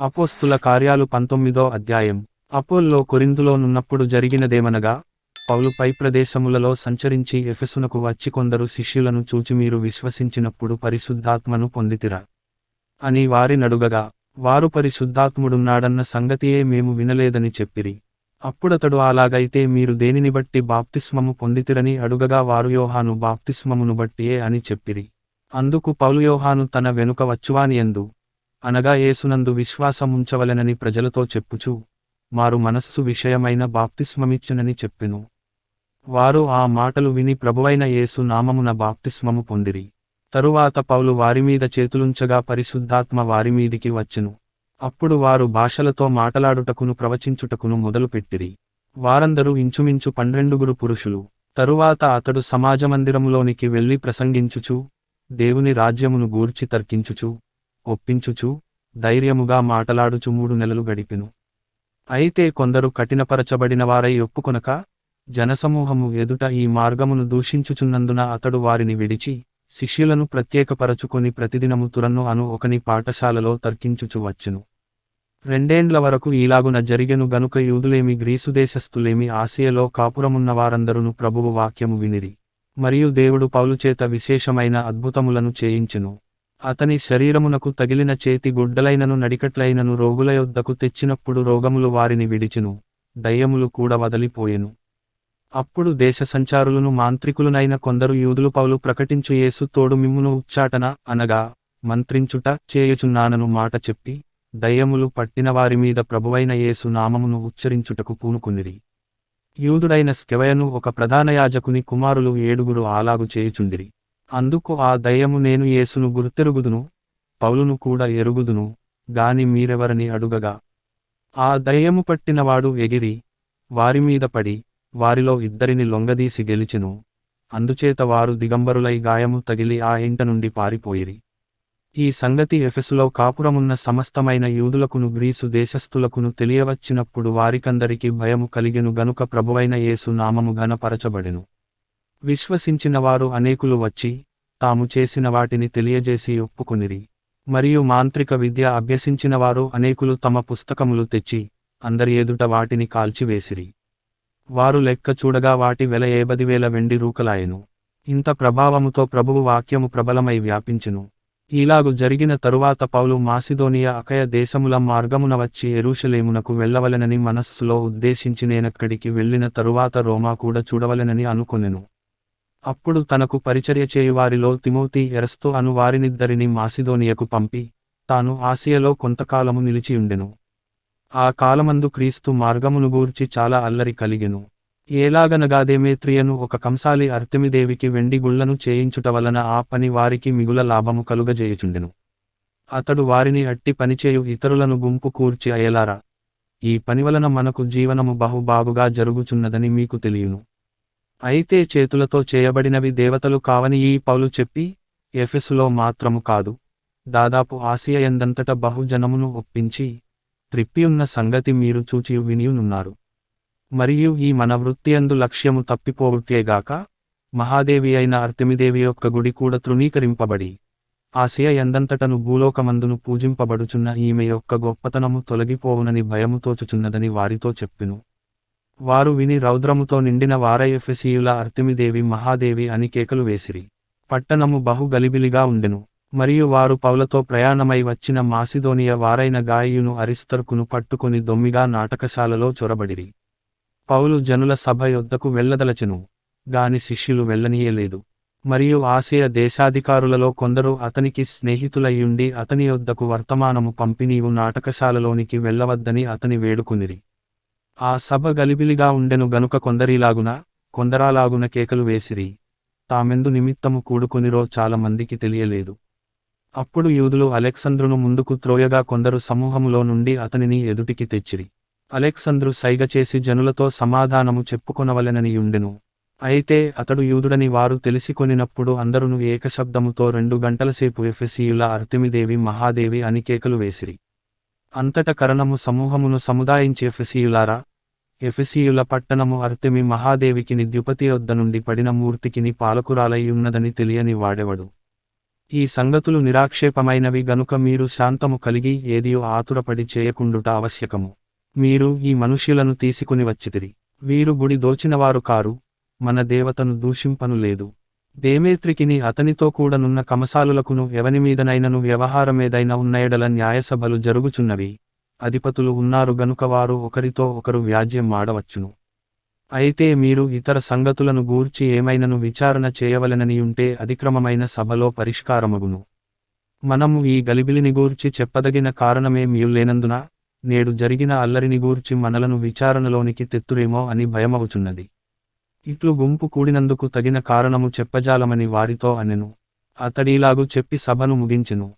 అపోస్తుల కార్యాలు పంతొమ్మిదో అధ్యాయం. అపోల్లో కొరిందులోనున్నప్పుడు జరిగినదేమనగా పౌలు పై ప్రదేశములలో సంచరించి ఎఫెసునకు వచ్చి కొందరు శిష్యులను చూచి మీరు విశ్వసించినప్పుడు పరిశుద్ధాత్మను పొందితిరా. అని వారినడుగగా వారు పరిశుద్ధాత్ముడున్నాడన్న సంగతియే మేము వినలేదని చెప్పిరి. అప్పుడతడు అలాగైతే మీరు దేనిని బట్టి బాప్తిస్మము పొందితిరని అడుగగా వారు యోహాను బాప్తిస్మమును బట్టియే అని చెప్పిరి. అందుకు పౌలుయోహాను తన వెనుక వచ్చువానియందు అనగా యేసునందు విశ్వాసముంచవలెనని ప్రజలతో చెప్పుచు మారు మనస్సు విషయమైన బాప్తిస్మమిచ్చునని చెప్పెను. వారు ఆ మాటలు విని ప్రభువైన యేసు నామమున బాప్తిస్మము పొందిరి. తరువాత పౌలు వారిమీద చేతులుంచగా పరిశుద్ధాత్మ వారిమీదికి వచ్చెను. అప్పుడు వారు భాషలతో మాటలాడుటకును ప్రవచించుటకును మొదలుపెట్టిరి. వారందరూ ఇంచుమించు పన్నెండుగురు పురుషులు. తరువాత అతడు సమాజమందిరములోనికి వెళ్ళి ప్రసంగించుచు దేవుని రాజ్యమును గూర్చి తర్కించుచు ఒప్పించుచు ధైర్యముగా మాటలాడుచు మూడు నెలలు గడిపెను. అయితే కొందరు కఠినపరచబడిన వారై ఒప్పుకొనక జనసమూహము ఎదుట ఈ మార్గమును దూషించుచున్నందున అతడు వారిని విడిచి శిష్యులను ప్రత్యేకపరచుకొని ప్రతిదినము తురన్ను అను ఒకని పాఠశాలలో తర్కించుచు వచ్చును. రెండేండ్ల వరకు ఈలాగున జరిగెను గనుక యూదులేమి గ్రీసు దేశస్థులేమి ఆసియలో కాపురమున్న వారందరును ప్రభువు వాక్యము వినిరి. మరియు దేవుడు పౌలుచేత విశేషమైన అద్భుతములను చేయించెను. అతని శరీరమునకు తగిలిన చేతి గుడ్డలైనను నడికట్లైనను రోగుల యొద్దకు తెచ్చినప్పుడు రోగములు వారిని విడిచెను దయ్యములు కూడా వదలిపోయెను. అప్పుడు దేశ సంచారులను మాంత్రికులనైన కొందరు యూదులు పౌలు ప్రకటించు యేసు తోడు మిమ్మును ఉచ్చాటన అనగా మంత్రించుట చేయుచున్నానను మాట చెప్పి దయ్యములు పట్టిన వారి మీద ప్రభువైన యేసు నామమును ఉచ్చరించుటకు పూనుకునిరి. యూదుడైన స్కెవయను ఒక ప్రధాన యాజకుని కుమారులు ఏడుగురు ఆలాగు చేయుచుండిరి. అందుకు ఆ దయ్యము నేను యేసును గుర్తెరుగుదును పౌలును కూడా ఎరుగుదును గాని మీరెవరని అడుగగా? ఆ దయ్యము పట్టినవాడు ఎగిరి వారిమీద పడి వారిలో ఇద్దరిని లొంగదీసి గెలిచెను. అందుచేత వారు దిగంబరులై గాయము తగిలి ఆ ఇంట నుండి పారిపోయిరి. ఈ సంగతి ఎఫెసులో కాపురమున్న సమస్తమైన యూదులకును గ్రీసు దేశస్థులకును తెలియవచ్చినప్పుడు వారికందరికీ భయము కలిగెను గనుక ప్రభువైన యేసు నామము ఘనపరచబడెను. విశ్వసించినవారు అనేకులు వచ్చి తాము చేసిన వాటిని తెలియజేసి ఒప్పుకొనిరి. మరియు మాంత్రిక విద్య అభ్యసించినవారు అనేకులు తమ పుస్తకములు తెచ్చి అందరి ఎదుట వాటిని కాల్చివేసిరి. వారు లెక్క చూడగా వాటి వెల ఏబదివేల వెండి రూకలాయెను. ఇంత ప్రభావముతో ప్రభువు వాక్యము ప్రబలమై వ్యాపించెను. ఇలాగు జరిగిన తరువాత పౌలు మాసిదోనియా అకయ దేశముల మార్గమున వచ్చి ఎరుషలేమునకు వెళ్ళవలెనని మనస్సులో ఉద్దేశించి నేనక్కడికి వెళ్ళిన తరువాత రోమా కూడా చూడవలెనని అనుకొనెను. అప్పుడు తనకు పరిచర్య చేయువారిలో తిమోతి ఎరస్తు అను వారినిద్దరిని మాసిదోనియకు పంపి తాను ఆసియలో కొంతకాలము నిలిచియుండెను ఆ కాలమందు క్రీస్తు మార్గమును గూర్చి చాలా అల్లరి కలిగెను. ఏలాగనగాదేమేత్రియను ఒక కంసాలి అర్తిమిదేవికి వెండి గుళ్ళను చేయించుట వలన ఆ పని వారికి మిగుల లాభము కలుగజేయుచుండెను. అతడు వారిని అట్టి పనిచేయు ఇతరులను గుంపు కూర్చి అయలారా? ఈ పని వలన మనకు జీవనము బహుబాగుగా జరుగుచున్నదని మీకు తెలియను. అయితే చేతులతో చేయబడినవి దేవతలు కావని ఈ పౌలు చెప్పి ఎఫెసులో మాత్రము కాదు. దాదాపు ఆసియా ఎందంతట బహుజనమును ఒప్పించి త్రిప్పియున్న సంగతి మీరు చూచి వినియునున్నారు. మరియు ఈ మన వృత్తియందు లక్ష్యము తప్పిపోవుటేగాక మహాదేవి అయిన అర్తిమిదేవి యొక్క గుడి కూడా తృణీకరింపబడి ఆసియా ఎందంతటను భూలోకమందును పూజింపబడుచున్న ఈమె యొక్క గొప్పతనము తొలగిపోవునని భయము తోచుచున్నదని వారితో చెప్పిను. వారు విని రౌద్రముతో నిండిన వారయఫెసీయుల అర్తిమిదేవి మహాదేవి అని కేకలు వేసిరి. పట్టణము బహు గలిబిలిగా ఉండెను. మరియు వారు పౌలతో ప్రయాణమై వచ్చిన మాసిదోనియ వారైన గాయయును అరిస్తర్కును పట్టుకుని దొమ్మిగా నాటకశాలలో చొరబడిరి. పౌలు జనుల సభ యొద్దకు వెళ్ళదలచెను. గాని శిష్యులు వెళ్ళనీయలేదు. మరియు ఆసియ దేశాధికారులలో కొందరు అతనికి స్నేహితులయ్యుండి అతని యొద్దకు వర్తమానము పంపిణీవు నాటకశాలలోనికి వెళ్ళవద్దని అతని వేడుకునిరి. ఆ సభ గలిబిలిగా ఉండెను గనుక కొందరిలాగున కొందరాలాగున కేకలు వేసిరి. తామెందు నిమిత్తము కూడుకొనిరో చాలా మందికి తెలియలేదు. అప్పుడు యూదులు అలెక్సంద్రును ముందుకు త్రోయగా కొందరు సమూహములో నుండి అతనిని ఎదుటికి తెచ్చిరి. అలెక్సంద్రు సైగ చేసి జనులతో సమాధానము చెప్పుకొనవలెనని ఉండెను. అయితే అతడు యూదుడని వారు తెలిసికొనినప్పుడు అందరును ఏకశబ్దముతో రెండు గంటలసేపు ఎఫెసీయుల అర్తిమిదేవి మహాదేవి అని కేకలు వేసిరి. అంతట కరణము సమూహమును సముదాయించి ఎఫెసీయులారా ఎఫెసీయుల పట్టణము అర్తెమి మహాదేవికిని ద్యుపతి వద్ద నుండి పడిన మూర్తికిని పాలకురాలై ఉన్నదని తెలియని వాడెవడు? ఈ సంగతులు నిరాక్షేపమైనవి గనుక మీరు శాంతము కలిగి ఏదియో ఆతురపడి చేయకుండుట ఆవశ్యకము. మీరు ఈ మనుష్యులను తీసుకుని వచ్చితిరి. వీరు గుడి దోచినవారు కారు మన దేవతను దూషింపను లేదు. దేమేత్రికిని అతనితో కూడనున్న కమసాలులకును ఎవనిమీదనైనను వ్యవహారమేదైనా ఉన్నయడల న్యాయసభలు జరుగుచున్నవి. అధిపతులు ఉన్నారు గనుక వారు ఒకరితో ఒకరు వ్యాజ్యం మాడవచ్చును. అయితే మీరు ఇతర సంగతులను గూర్చి ఏమైనను విచారణ చేయవలెననియుంటే అధిక్రమమైన సభలో పరిష్కారమగును. మనము ఈ గలిబిలిని గూర్చి చెప్పదగిన కారణమే లేనందున నేడు జరిగిన అల్లరిని గూర్చి మనలను విచారణలోనికి తెత్తురేమో అని భయమవుచున్నది ఇట్లు గుంపు కూడినందుకు తగిన కారణము చెప్పజాలమని వారితో అనెను. అతడిలాగు చెప్పి సభను ముగించెను.